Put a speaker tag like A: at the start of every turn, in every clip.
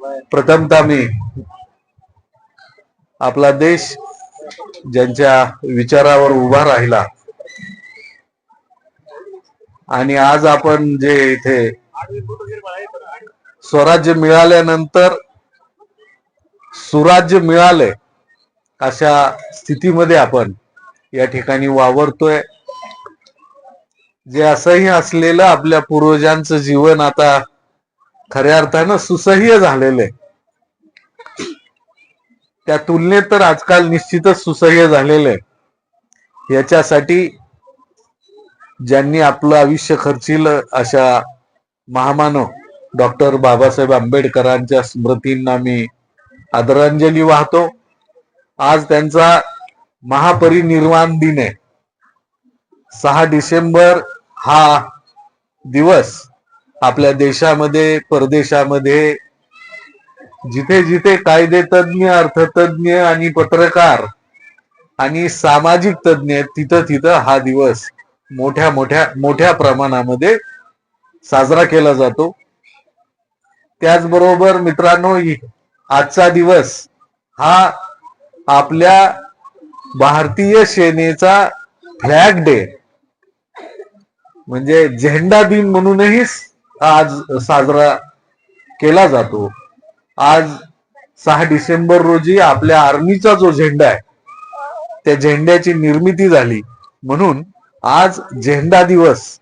A: प्रथमतः मी आपला देश ज्यांच्या विचारावर उभा राहिला आणि आज आपण जे इथे स्वराज्य मिळाल्यानंतर सुराज्य मिळाले अशा स्थितीमध्ये आपण या ठिकाणी वावरतोय. जे असंही असलेलं आपल्या पूर्वजांचं जीवन आता खऱ्या अर्थानं सुसह्य झालेलं. आहे त्या तुलनेत तर आजकाल निश्चितच सुसह्य झालेलं. आहे याच्यासाठी ज्यांनी आपलं आयुष्य खर्चिल अशा महामानव डॉक्टर बाबासाहेब आंबेडकरांच्या स्मृतींना मी आदरांजली वाहतो. आज त्यांचा महापरिनिर्वाण दिन आहे सहा डिसेंबर हा दिवस आपल्या देशामध्ये परदेशामध्ये जिथे जिथे कायदे तज्ञ अर्थतज्ञ आणि पत्रकार आणि सामाजिक तज्ञ तिथं तिथं हा दिवस मोठ्या मोठ्या मोठ्या प्रमाणामध्ये साजरा केला जातो. त्याचबरोबर मित्रांनो आजचा दिवस हा आपल्या भारतीय सेनेचा फ्लॅग डे. म्हणजे झेंडा दिन म्हणूनही आज साजरा केला जातो. आज सहा डिसेंबर रोजी आपल्या आर्मीचा जो झेंडा आहे त्या झेंड्याची निर्मिती झाली. म्हणून आज झेंडा दिवस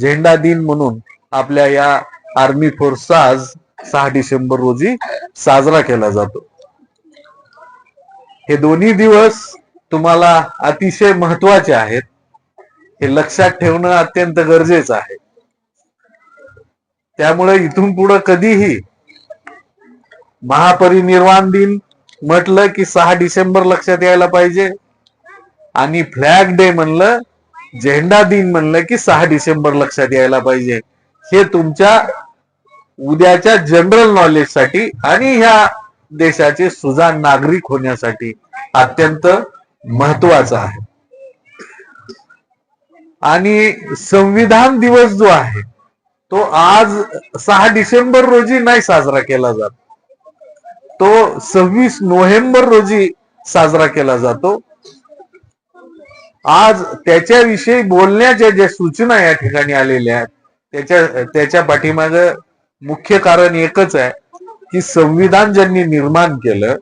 A: झेंडा दिन म्हणून आपल्या या आर्मी फोर्सचा आज सहा डिसेंबर रोजी साजरा केला जातो. हे दोन्ही दिवस तुम्हाला अतिशय महत्त्वाचे आहेत. हे लक्षात ठेवणं अत्यंत गरजेचं आहे. त्यामुळे इथून पुढे कधीही महापरिनिर्वाण दिन म्हटलं की सहा डिसेंबर लक्षात यायला पाहिजे. आणि फ्लॅग डे म्हणलं झेंडा दिन म्हणलं की सहा डिसेंबर लक्षात यायला पाहिजे. हे तुमच्या उद्याच्या जनरल नॉलेजसाठी आणि ह्या देशाचे सुजाण नागरिक होण्यासाठी अत्यंत महत्वाचं आहे. आणि संविधान दिवस जो आहे तो आज सहा डिसेंबर रोजी नाही साजरा केला जात. तो सव्वीस नोव्हेंबर रोजी साजरा केला जातो. आज त्याच्याविषयी बोलण्याच्या ज्या सूचना या ठिकाणी आलेल्या आहेत त्याच्या त्याच्या पाठीमाग मुख्य कारण एकच आहे की संविधान ज्यांनी निर्माण केलं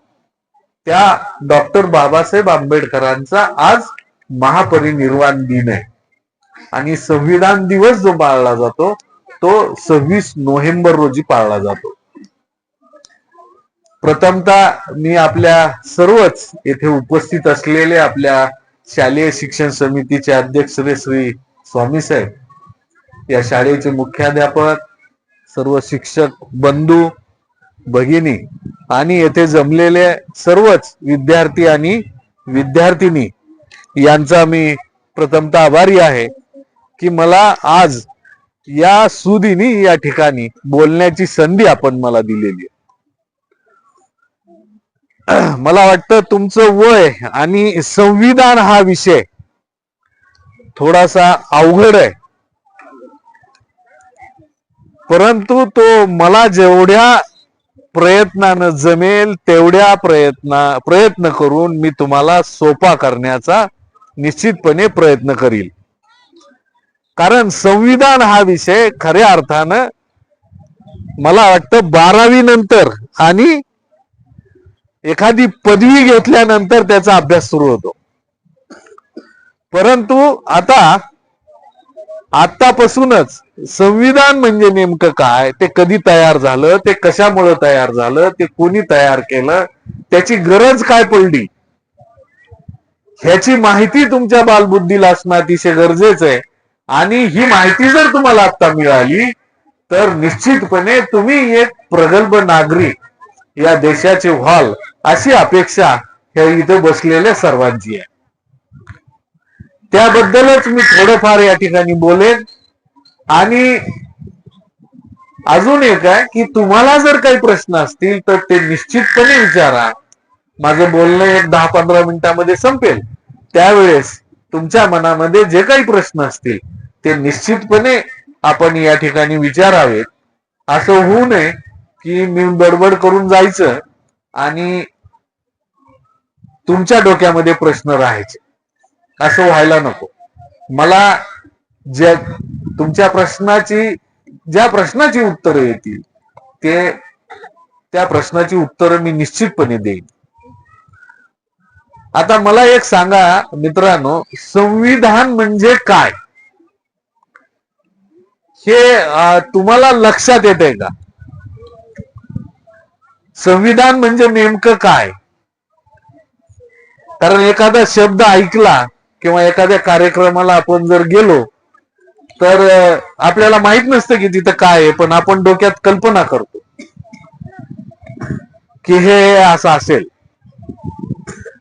A: त्या डॉक्टर बाबासाहेब आंबेडकरांचा आज महापरिनिर्वाण दिन आहे. आणि संविधान दिवस जो पाळला जातो तो सव्वीस नोव्हेंबर रोजी पाळला जातो. प्रथमतः मी आपल्या सर्वच येथे उपस्थित असलेले आपल्या शालेय शिक्षण समितीचे अध्यक्ष श्री स्वामी साहेब या शाळेचे मुख्याध्यापक सर्व शिक्षक बंधू भगिनी आणि येथे जमलेले सर्वच विद्यार्थी आणि विद्यार्थिनी यांचा मी प्रथमतः आभारी आहे की मला आज या सुदिनी या ठिकाणी बोलण्याची संधी आपण मला दिलेली आहे. मला वाटतं तुमचं वय आणि संविधान हा विषय थोडासा अवघड आहे. परंतु तो मला जेवढ्या प्रयत्नानं जमेल तेवढ्या प्रयत्न प्रयत्न करून मी तुम्हाला सोपा करण्याचा निश्चितपणे प्रयत्न करील. कारण संविधान हा विषय खऱ्या अर्थानं मला वाटतं बारावी नंतर आणि एखादी पदवी घेतल्यानंतर त्याचा अभ्यास सुरू होतो. परंतु आता आतापासूनच संविधान म्हणजे नेमकं काय? ते कधी तयार झालं? ते कशामुळे तयार झालं? ते कोणी तयार केलं? त्याची गरज काय पडली? ह्याची माहिती तुमच्या बालबुद्धीला असणं अतिशय गरजेचं आहे. आणि ही माहिती जर तुम्हाला आता मिळाली तर निश्चितपणे तुम्ही एक प्रगल्भ नागरिक या देशाचे व्हाल अशी अपेक्षा ह्या इथे बसलेल्या सर्वांची आहे. त्याबद्दलच मी थोडंफार या ठिकाणी बोलेन. आणि अजून एक आहे की तुम्हाला जर काही प्रश्न असतील तर ते निश्चितपणे विचारा. माझं बोलणं एक दहा पंधरा मिनिटांमध्ये संपेल. त्यावेळेस तुमच्या मनामध्ये जे काही प्रश्न असतील ते निश्चितपणे आपण या ठिकाणी विचारावेत. असं होऊ नये की मी बडबड करून जायचं आणि तुमच्या डोक्यामध्ये प्रश्न राहायचे. असं व्हायला नको. मला ज्या तुमच्या प्रश्नाची ज्या प्रश्नाची उत्तरं येतील ते त्या प्रश्नाची उत्तरं मी निश्चितपणे देईन. आता मला एक सांगा मित्रांनो संविधान म्हणजे काय? हे तुम्हाला लक्षात येते का? संविधान म्हणजे नेमकं काय? कारण एखादा शब्द ऐकला किंवा एखाद्या कार्यक्रमाला आपण जर गेलो तर आपल्याला माहीत नसतं की तिथं काय आहे पण आपण डोक्यात कल्पना करतो की हे असं असेल.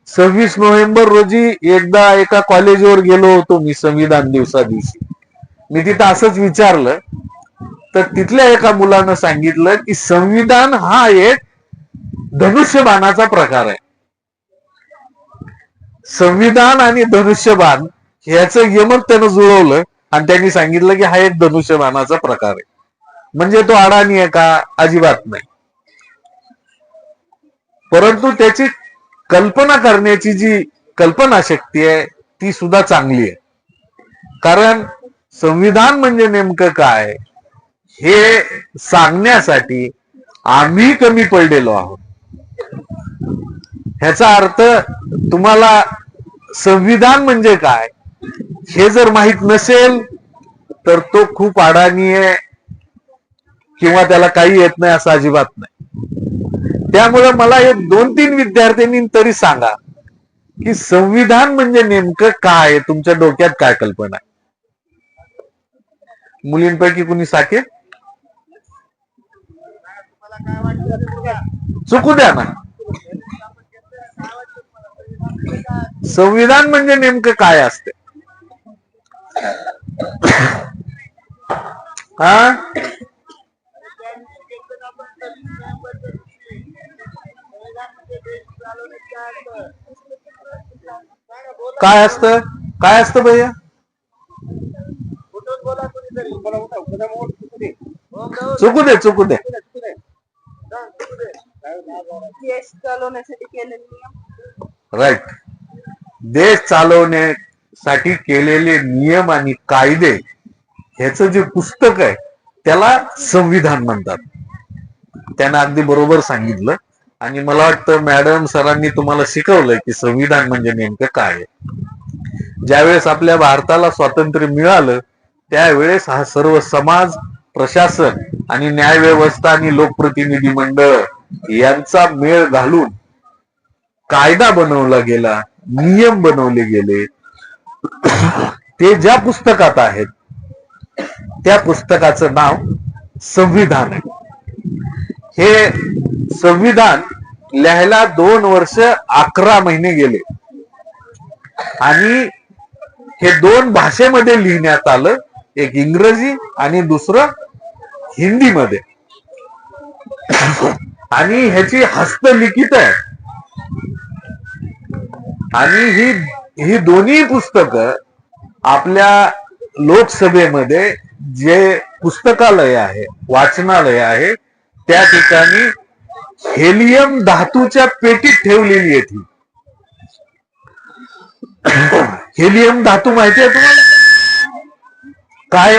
A: सव्वीस नोव्हेंबर रोजी एकदा एका कॉलेजवर गेलो होतो मी संविधान दिवसा दिवशी. मी तिथं असंच विचारलं तर तिथल्या एका मुलानं सांगितलं की संविधान हा एक धनुष्यबाणाचा प्रकार आहे. संविधान आणि धनुष्यबाण ह्याचं यमक त्यानं जुळवलं आणि त्यांनी सांगितलं की हा एक धनुष्यबाणाचा प्रकार आहे. म्हणजे तो अडाणी आहे का? अजिबात नाही. परंतु त्याची कल्पना करण्याची जी कल्पना शक्ती आहे ती सुद्धा चांगली आहे. कारण संविधान म्हणजे नेमकं काय? हे सांगण्यासाठी आम्ही कमी पडलेलो आहोत. ह्याचा अर्थ तुम्हाला संविधान म्हणजे काय? हे जर माहीत नसेल तर तो खूप अडाणी आहे किंवा त्याला काही येत नाही असं अजिबात नाही. त्यामुळे मला हे दोन तीन विद्यार्थ्यांनी तरी सांगा की संविधान म्हणजे नेमकं काय? तुमच्या डोक्यात काय कल्पना आहे? मुलींपैकी कुणी साकेत? चुकू द्या ना. संविधान म्हणजे नेमकं काय असते? हा काय असतं? काय असतं भैया? चुकू दे. चुकू दे
B: देश चालवण्यासाठी केलेले नियम.
A: राईट देश चालवण्यासाठी केलेले नियम आणि कायदे ह्याचं जे पुस्तक आहे त्याला संविधान म्हणतात. त्यानं अगदी बरोबर सांगितलं. आणि मला वाटतं मॅडम सरांनी तुम्हाला शिकवलंय की संविधान म्हणजे नेमकं काय आहे. ज्यावेळेस आपल्या भारताला स्वातंत्र्य मिळालं त्यावेळेस हा सर्व समाज प्रशासन आणि न्यायव्यवस्था आणि लोकप्रतिनिधी मंडळ यांचा मेळ घालून कायदा बनवला गेला नियम बनवले गेले. ते ज्या पुस्तकात आहेत त्या पुस्तकाचं नाव संविधान आहे. हे संविधान लिहायला दोन वर्ष अकरा महिने गेले. आणि हे दोन भाषेमध्ये लिहिण्यात आलं. एक इंग्रजी आणि दुसरं हिंदीमध्ये. आणि ह्याची हस्तलिखित आहे. आणि ही ही दोन्ही पुस्तकं आपल्या लोकसभेमध्ये जे पुस्तकालय आहे वाचनालय आहे त्या ठिकाणी हेलियम धातूच्या पेटीत ठेवलेली आहे ती. हेलियम धातू माहिती आहे तुम्हाला? काय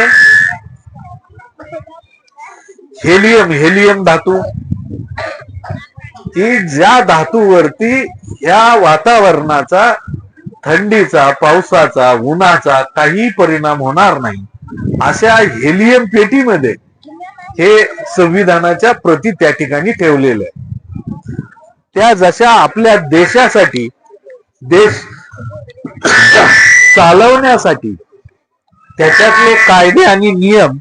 A: हेलियम हेलियम धातू. की ज्या धातूवरती ह्या वातावरणाचा थंडीचा पावसाचा उन्हाचा काही परिणाम होणार नाही अशा हेलियम पेटीमध्ये हे संविधानाच्या प्रती त्या ठिकाणी ठेवलेलं आहे. त्या जशा आपल्या देशासाठी देश चालवण्यासाठी त्याच्यातले कायदे आणि नियम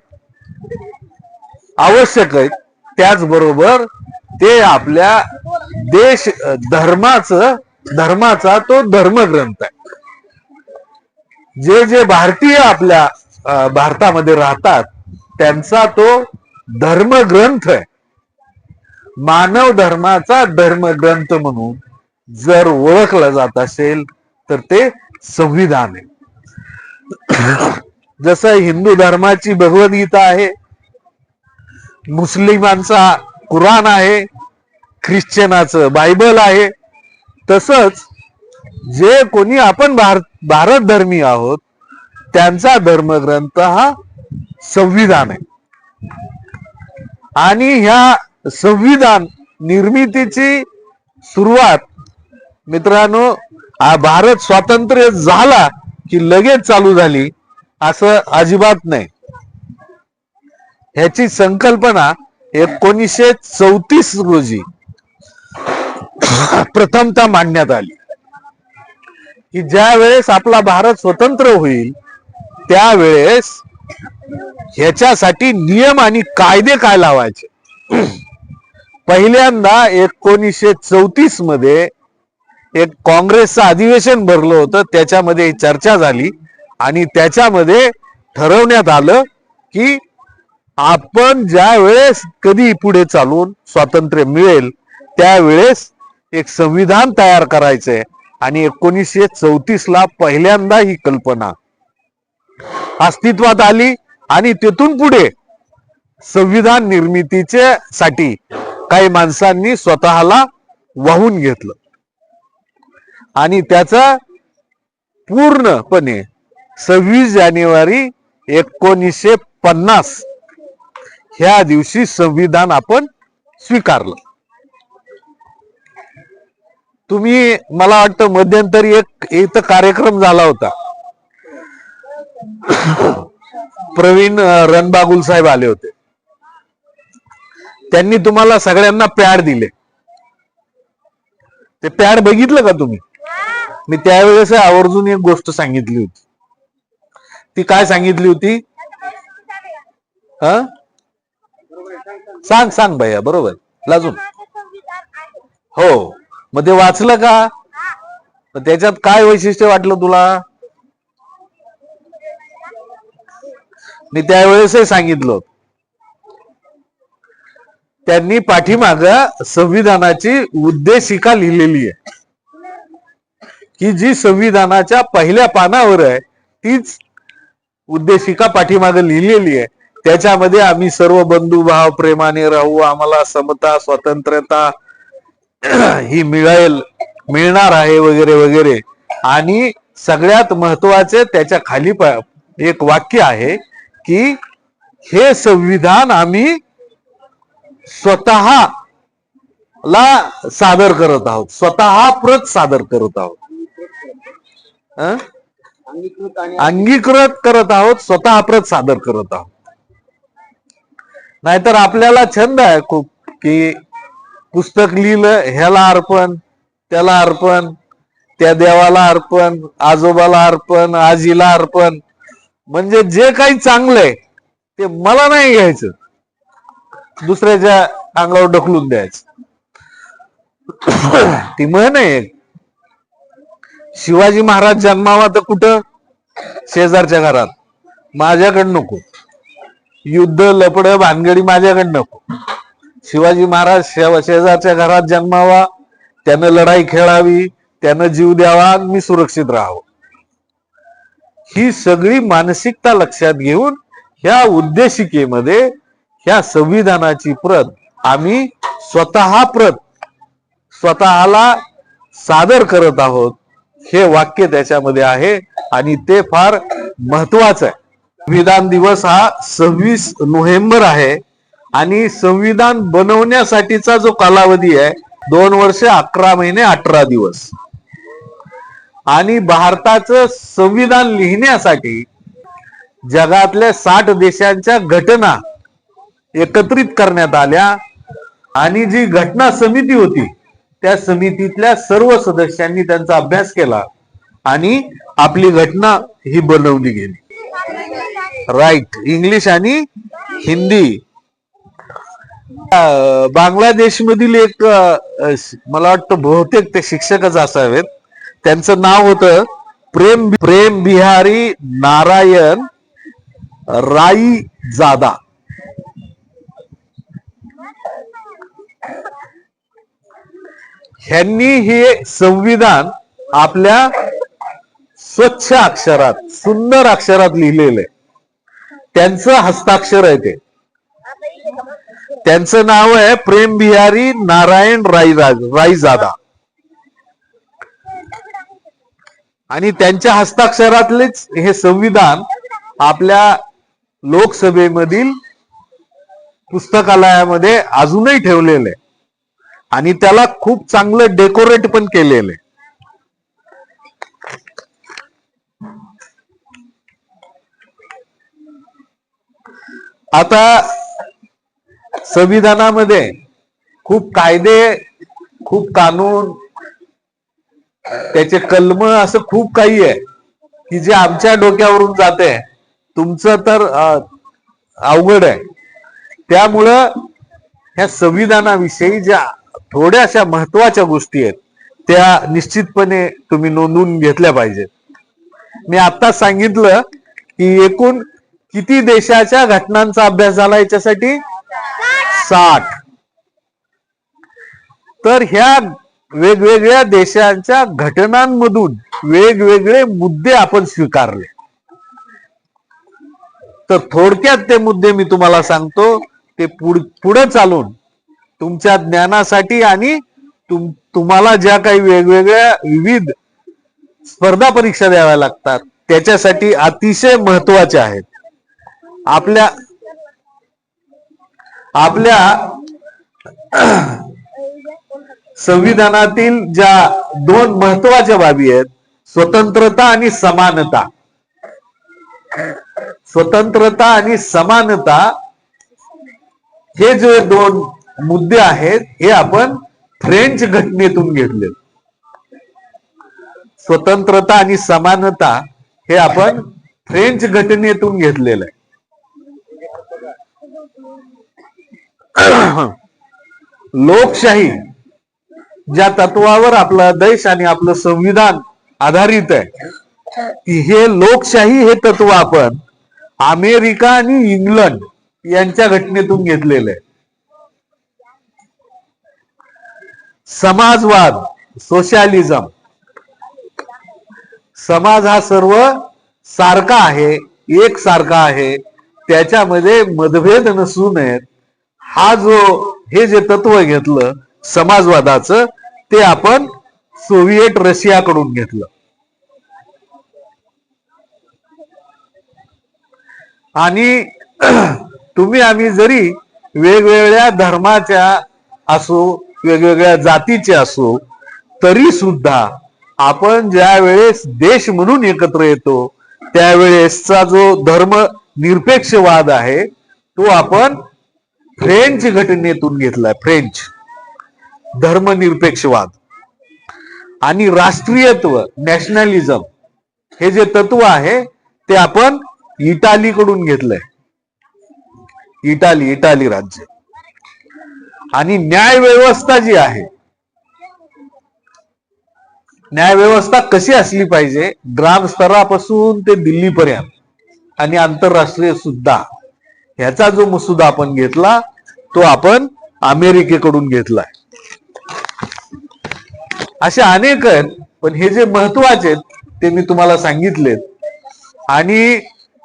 A: आवश्यक आहेत. त्याचबरोबर ते आपल्या देश धर्माचं धर्माचा तो धर्मग्रंथ आहे. जे जे भारतीय आपल्या भारतामध्ये राहतात त्यांचा तो धर्मग्रंथ आहे. मानव धर्माचा धर्मग्रंथ म्हणून जर ओळखला जात असेल तर ते संविधान आहे. जसं हिंदू धर्माची भगवद्गीता आहे मुस्लिमांचा कुराण आहे ख्रिश्चनाचं बायबल आहे तसंच जे कोणी आपण भारत भारत धर्मी आहोत त्यांचा धर्मग्रंथ हा संविधान आहे. आणि ह्या संविधान निर्मितीची सुरुवात मित्रांनो हा भारत स्वातंत्र्य झाला की लगेच चालू झाली. असं अजिबात नाही. ह्याची संकल्पना एकोणीसशे चौतीस रोजी प्रथमतः मांडण्यात आली. की ज्या वेळेस आपला भारत स्वतंत्र होईल त्यावेळेस ह्याच्यासाठी नियम आणि कायदे काय लावायचे? पहिल्यांदा एकोणीसशे चौतीसमध्ये एक काँग्रेसचं अधिवेशन भरलं होतं त्याच्यामध्ये चर्चा झाली. आणि त्याच्यामध्ये ठरवण्यात आलं की आपण ज्या वेळेस कधी पुढे चालून स्वातंत्र्य मिळेल त्यावेळेस एक संविधान तयार करायचंय. आणि एकोणीसशे चौतीस ला पहिल्यांदा ही कल्पना अस्तित्वात आली आणि तेथून पुढे संविधान निर्मितीचे साठी काही माणसांनी स्वतःला वाहून घेतलं. आणि त्याचा पूर्णपणे सव्वीस जानेवारी एकोणीसशे पन्नास. ह्या दिवशी संविधान आपण स्वीकारलं. तुम्ही मला वाटतं मध्यंतरी एक इथं कार्यक्रम झाला होता. प्रवीण रणबागुल साहेब आले होते. त्यांनी तुम्हाला सगळ्यांना पॅड दिले. ते पॅड बघितलं का तुम्ही? मी त्यावेळेस आवर्जून एक गोष्ट सांगितली होती. ती काय सांगितली होती? हा? सांग सांग भैया बरोबर. लाजून. हो. मग ते वाचलं का? मग त्याच्यात काय वैशिष्ट्य वाटलं तुला? मी त्यावेळेसही सांगितलं त्यांनी पाठीमाग संविधानाची उद्देशिका लिहिलेली आहे. की जी संविधानाच्या पहिल्या पानावर आहे तीच उद्देशिका पाठीमागे लिहिलेली आहे. त्याच्यामध्ये आम्ही सर्व बंधुभाव प्रेमाने राहू आम्हाला समता स्वातंत्र्यता ही मिळेल मिळणार आहे वगैरे वगैरे. आणि सगळ्यात महत्त्वाचे त्याच्याखाली प- एक वाक्य आहे की हे संविधान आम्ही स्वतः ला सादर करत आहोत. स्वतः प्रत सादर करत आहोत.
C: अंगीकृत
A: करत आहोत स्वतः प्रत सादर करत आहोत. नाहीतर आपल्याला छंद आहे खूप की पुस्तक लिहिलं ह्याला अर्पण त्याला अर्पण त्या देवाला अर्पण आजोबाला अर्पण आजीला अर्पण. म्हणजे जे काही चांगलंय ते मला नाही घ्यायचं. दुसऱ्याच्या अंगावर ढकलून द्यायचं. ती म्हण आहे शिवाजी महाराज जन्मावा तर कुठं? शेजारच्या घरात. माझ्याकडं नको. युद्ध लपड भानगडी माझ्याकडं नको. शिवाजी महाराज शेजारच्या घरात जन्मावा त्यानं लढाई खेळावी त्यानं जीव द्यावा मी सुरक्षित राहावं. ही सगळी मानसिकता लक्षात घेऊन ह्या उद्देशिकेमध्ये ह्या संविधानाची प्रत आम्ही स्वतः प्रत स्वतःला सादर करत आहोत. हे वाक्य त्याच्यामध्ये आहे आणि ते फार महत्वाचं आहे. संविधान दिवस हा सव्वीस नोव्हेंबर आहे आणि संविधान बनवण्यासाठीचा जो कालावधी आहे दोन वर्ष अकरा महिने अठरा दिवस. आणि भारताचं संविधान लिहिण्यासाठी जगातल्या साठ देशांच्या घटना एकत्रित करण्यात आल्या आणि जी घटना समिती होती त्या समितीतल्या सर्व सदस्यांनी त्यांचा अभ्यास केला आणि आपली घटना ही बनवली गेली. राईट इंग्लिश आणि हिंदी. बांगलादेश मधील एक मला वाटतं बहुतेक ते शिक्षकच असावेत. त्यांचं नाव होतं प्रेम प्रेम बिहारी नारायण राई जादा ह्यांनी हे संविधान आपल्या स्वच्छ अक्षरात सुंदर अक्षरात लिहिलेलं आहे त्यांचं हस्ताक्षर आहे ते. त्यांचं नाव आहे प्रेम बिहारी नारायण राईराज राईजादा आणि त्यांच्या हस्ताक्षरातलेच हे संविधान आपल्या लोकसभेमधील पुस्तकालयामध्ये अजूनही ठेवलेलं आहे आणि त्याला खूप चांगलं डेकोरेट पण केलेलं आहे. आता संविधानामध्ये खूप कायदे खूप कानून त्याचे कलम असं खूप काही आहे की जे आमच्या डोक्यावरून जाते. तुमचं तर अवघड आहे. त्यामुळं ह्या संविधानाविषयी ज्या थोड्याशा महत्त्वाच्या गोष्टी आहेत त्या निश्चितपणे तुम्ही नोंदवून घेतल्या पाहिजेत. मी आता सांगितलं की एकूण किती देशाच्या घटनांचा अभ्यास झाला याच्यासाठी? साठ. तर ह्या वेगवेगळ्या देशांच्या घटनांमधून वेगवेगळे मुद्दे आपण स्वीकारले. तर थोडक्यात ते मुद्दे मी तुम्हाला सांगतो ते पुढ पुढे चालून तुमच्या ज्ञानासाठी आणि तुम तुम्हाला ज्या काही वेगवेगळ्या विविध स्पर्धा परीक्षा द्याव्या लागतात त्याच्यासाठी अतिशय महत्त्वाचे आहेत. आपल्या आपल्या संविधानातील ज्या दोन महत्त्वाच्या बाबी आहेत स्वतंत्रता आणि समानता. स्वतंत्रता आणि समानता हे जे दोन मुद्दे आहेत हे आपण फ्रेंच घटनेतून घेतले स्वतंत्रता आणि समानता हे आपण फ्रेंच घटनेतून घेतलेलं आहे. लोकशाही ज्या तत्वावर आपला देश आणि आपलं संविधान आधारित आहे हे लोकशाही हे तत्व आपण अमेरिका आणि इंग्लंड यांच्या घटनेतून घेतलेलं आहे. समाजवाद सोशलिझम समाज हा सर्व सारखा आहे एक सारखा आहे. त्याच्यामध्ये मतभेद नसू नयेत. हा जो हे जे तत्व घेतलं समाजवादाचं ते आपण सोव्हिएट रशियाकडून घेतलं. आणि तुम्ही आम्ही जरी वेगवेगळ्या धर्माच्या असो वेगवेगळ्या जातीचे असो तरी सुद्धा आपण ज्या वेळेस देश म्हणून एकत्र येतो त्यावेळेसचा जो धर्म निरपेक्षवाद आहे तो आपण फ्रेंच घटनेतून घेतलाय फ्रेंच. धर्मनिरपेक्षवाद. आणि राष्ट्रीयत्व नॅशनलिझम हे जे तत्व आहे ते आपण इटालीकडून घेतलंय. इटाली इटाली राज्य. आणि न्याय व्यवस्था जी आहे न्याय व्यवस्था कशी असली पाहिजे ग्राम स्तरापासून ते दिल्लीपर्यंत आणि आंतरराष्ट्रीय सुद्धा ह्याचा जो मसुदा आपण घेतला तो आपण अमेरिकेकडून घेतलाय. असे अनेक आहेत पण हे जे महत्त्वाचे आहेत ते मी तुम्हाला सांगितलेत. आणि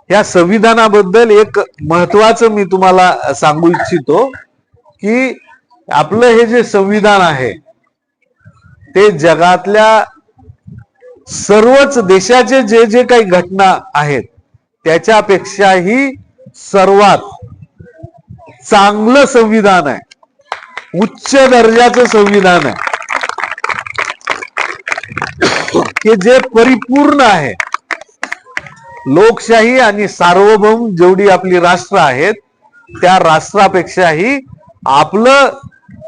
A: या संविधानाबद्दल एक महत्वाचं मी तुम्हाला सांगू इच्छितो की आपलं हे जे संविधान आहे ते जगातल्या सर्वच देशाचे जे जे काही घटना आहेत त्याच्यापेक्षाही सर्वात चांगलं संविधान आहे. उच्च दर्जाचं संविधान आहे. की जे परिपूर्ण आहे लोकशाही आणि सार्वभौम जेवढी आपली राष्ट्र आहेत त्या राष्ट्रापेक्षाही आपलं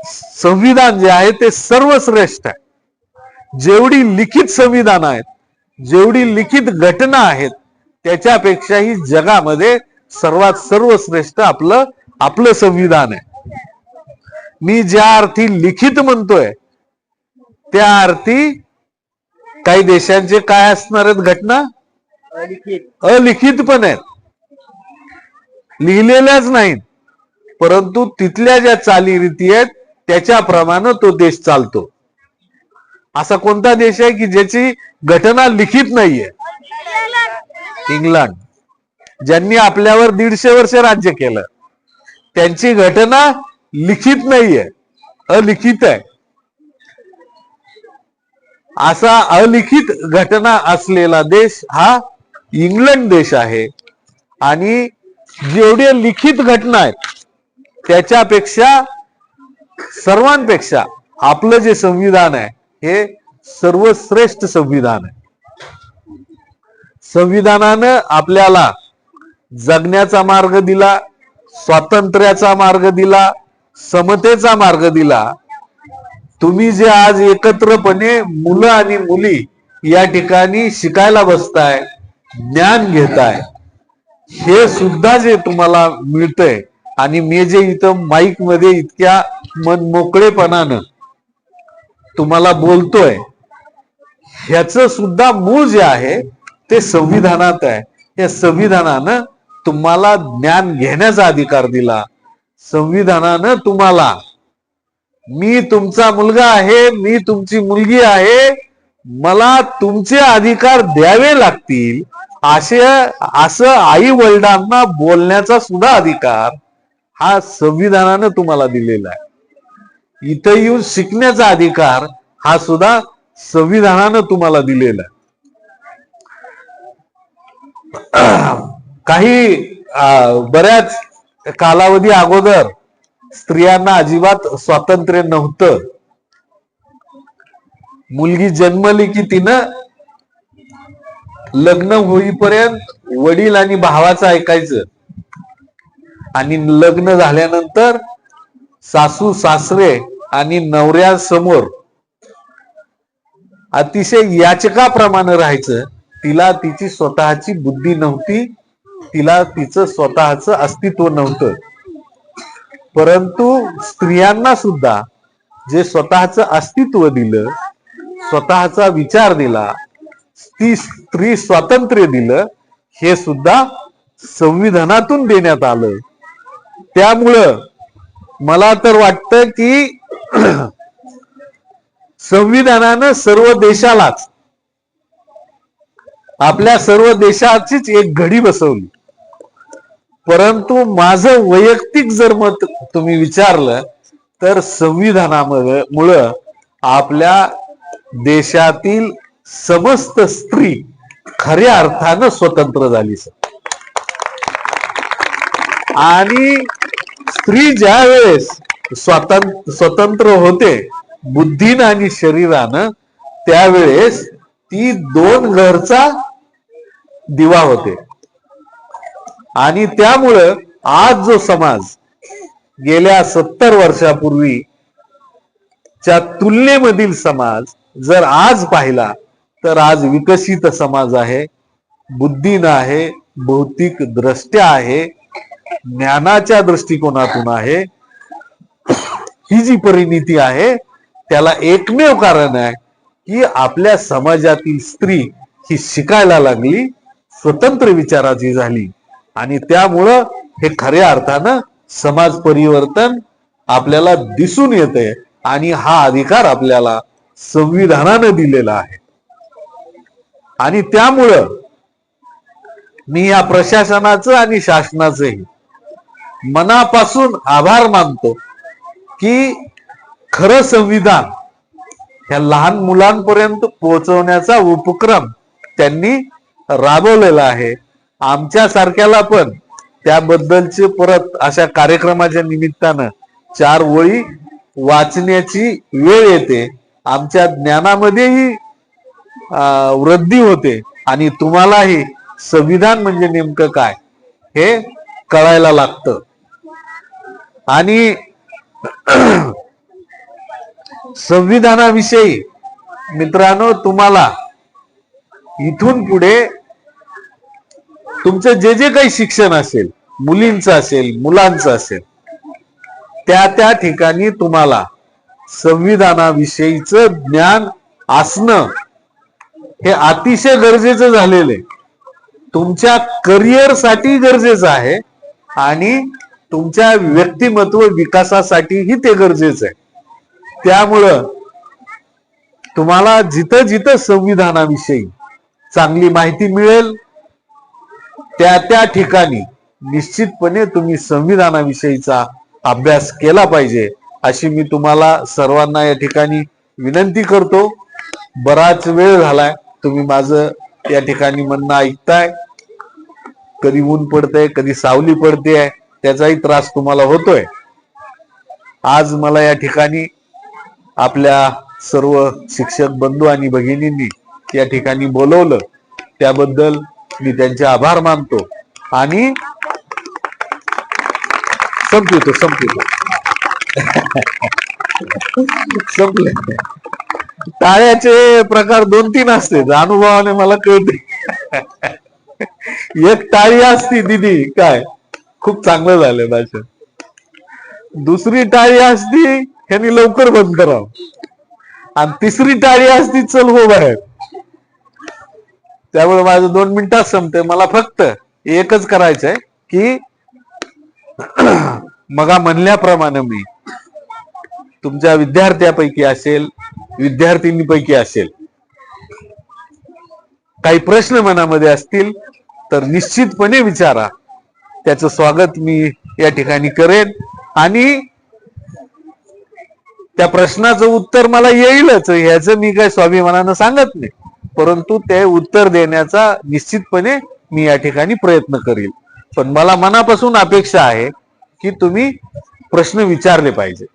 A: संविधान जे आहे ते सर्वश्रेष्ठ आहे. जेवढी लिखित संविधान आहेत जेवढी लिखित घटना आहेत त्याच्यापेक्षाही जगामध्ये सर्वात सर्वश्रेष्ठ आपलं आपलं संविधान आहे. मी ज्या अर्थी लिखित म्हणतोय त्या अर्थी काही देशांचे काय असणार आहेत घटना?
C: अलिखित.
A: अलिखित पण आहेत. लिहिलेल्याच नाहीत परंतु तिथल्या ज्या चालीरीती आहेत त्याच्याप्रमाणे तो देश चालतो. असा कोणता देश आहे की ज्याची घटना लिखित नाहीये? इंग्लंड. ज्यांनी आपल्यावर दीडशे वर्ष राज्य केलं. त्यांची घटना लिखित नाहीये. अलिखित आहे. असा अलिखित घटना असलेला देश हा इंग्लंड देश आहे. आणि जेवढे लिखित घटना आहेत त्याच्यापेक्षा सर्वांपेक्षा आपलं जे संविधान आहे हे सर्वश्रेष्ठ संविधान आहे. संविधानानं आपल्याला जगण्याचा मार्ग दिला स्वातंत्र्याचा मार्ग दिला समतेचा मार्ग दिला. तुम्ही जे आज एकत्रपणे मुलं आणि मुली या ठिकाणी शिकायला बसताय ज्ञान घेताय हे सुद्धा जे तुम्हाला मिळतंय आणि मी जे इथं माईकमध्ये इतक्या मन मोकळेपणानं तुम्हाला बोलतोय ह्याच सुद्धा मूळ जे आहे ते संविधानात आहे. या संविधानानं तुम्हाला ज्ञान घेण्याचा अधिकार दिला. संविधानानं तुम्हाला मी तुमचा मुलगा आहे मी तुमची मुलगी आहे मला तुमचे अधिकार द्यावे लागतील असे असं आई वडिलांना बोलण्याचा सुद्धा अधिकार हा संविधानानं तुम्हाला दिलेला आहे. इथं येऊन शिकण्याचा अधिकार हा सुद्धा संविधानानं तुम्हाला दिलेला काही बऱ्याच कालावधी अगोदर स्त्रियांना अजिबात स्वातंत्र्य नव्हतं. मुलगी जन्मली की तिनं लग्न होईपर्यंत वडील आणि भावाचं ऐकायचं. आणि लग्न झाल्यानंतर सासू सासरे आणि नवऱ्यासमोर अतिशय याचकाप्रमाणे राहायचं. तिला तिची स्वतःची बुद्धी नव्हती. तिला तिचं स्वतःच अस्तित्व नव्हतं. परंतु स्त्रियांना सुद्धा जे स्वतःच अस्तित्व दिलं स्वतःचा विचार दिला ती स्त्री स्वातंत्र्य दिलं हे सुद्धा संविधानातून देण्यात आलं. त्यामुळं मला तर वाटतं की संविधानानं सर्व देशालाच आपल्या सर्व देशाचीच एक घडी बसवली. परंतु माझं वैयक्तिक जर मत तुम्ही विचारलं तर संविधानामुळे मुळं आपल्या देशातील समस्त स्त्री खऱ्या अर्थानं स्वतंत्र झाली सर. आणि स्त्री ज्या वेळेस स्वतंत्र स्वतंत्र होते बुद्धीनं आणि शरीरानं त्यावेळेस ती दोन घरचा दिवा होते. आणि त्यामुळं आज जो समाज गेल्या सत्तर वर्षापूर्वी च्या तुलनेमधील समाज जर आज पाहिला तर आज विकसित समाज आहे बुद्धीनं आहे भौतिक दृष्ट्या आहे ज्ञानाच्या दृष्टिकोनातून आहे. ही जी परिणिती आहे त्याला एकमेव कारण आहे की आपल्या समाजातील स्त्री ही शिकायला लागली स्वतंत्र विचाराची झाली. आणि त्यामुळं हे खऱ्या अर्थानं समाज परिवर्तन आपल्याला दिसून येते आणि हा अधिकार आपल्याला संविधानानं दिलेला आहे. आणि त्यामुळं मी या प्रशासनाचं आणि शासनाचंही मनापासून आभार मानतो की खरं संविधान ह्या लहान मुलांपर्यंत पोहोचवण्याचा उपक्रम त्यांनी राबवलेला आहे. आमच्या सारख्याला पण त्याबद्दलचे परत अशा कार्यक्रमाच्या निमित्तानं चार वळी वाचण्याची वेळ येते. आमच्या ज्ञानामध्येही अं, वृद्धी होते आणि तुम्हालाही संविधान म्हणजे नेमकं काय हे कळायला लागतं. आणि संविधानाविषयी मित्रांनो तुम्हाला इथून पुढे तुमचं जे जे काही शिक्षण असेल मुलींचं असेल मुलांचं असेल त्या त्या ठिकाणी तुम्हाला संविधानाविषयीच ज्ञान असणं हे अतिशय गरजेचं झालेलं आहे. तुमच्या करिअरसाठी गरजेचं आहे. आणि तुमच्या व्यक्तिमत्व विकासासाठीही ते गरजेचं आहे. त्यामुळं तुम्हाला जिथं जिथं संविधानाविषयी चांगली माहिती मिळेल त्या त्या ठिकाणी निश्चितपणे तुम्ही संविधानाविषयीचा अभ्यास केला पाहिजे अशी मी तुम्हाला सर्वांना या ठिकाणी विनंती करतो. बराच वेळ झालाय तुम्ही माझं या ठिकाणी म्हणणं ऐकताय. कधी ऊन पडतंय कधी सावली पडते त्याचाही त्रास तुम्हाला होतोय. आज मला या ठिकाणी आपल्या सर्व शिक्षक बंधू आणि भगिनींनी या ठिकाणी बोलवलं. त्याबद्दल मी त्यांचे आभार मानतो आणि संपवतो संपवतो. संपले. टाळ्याचे प्रकार दोन तीन असते अनुभवाने मला कळते. एक टाळी असती दिदी. काय? खूप चांगलं झालं भाषण दुसरी टाळी असती ह्यानी लवकर बंद करावं. आणि तिसरी टाळी असती चल हो बाहेर. त्यामुळे माझं दोन मिनिटात संपते मला फक्त एकच करायचंय की मगा म्हणल्याप्रमाणे मी तुमच्या विद्यार्थ्यापैकी असेल विद्यार्थिनीपैकी असेल काही प्रश्न मनामध्ये असतील तर निश्चितपणे विचारा. त्याचं स्वागत मी या ठिकाणी करेन. आणि त्या प्रश्नाचं उत्तर मला येईलच. ह्याचं मी काय स्वाभिमानानं सांगत नाही. परंतु ते उत्तर देण्याचा निश्चितपणे मी या ठिकाणी प्रयत्न करील. पण मला मनापासून अपेक्षा आहे की तुम्ही प्रश्न विचारले पाहिजे.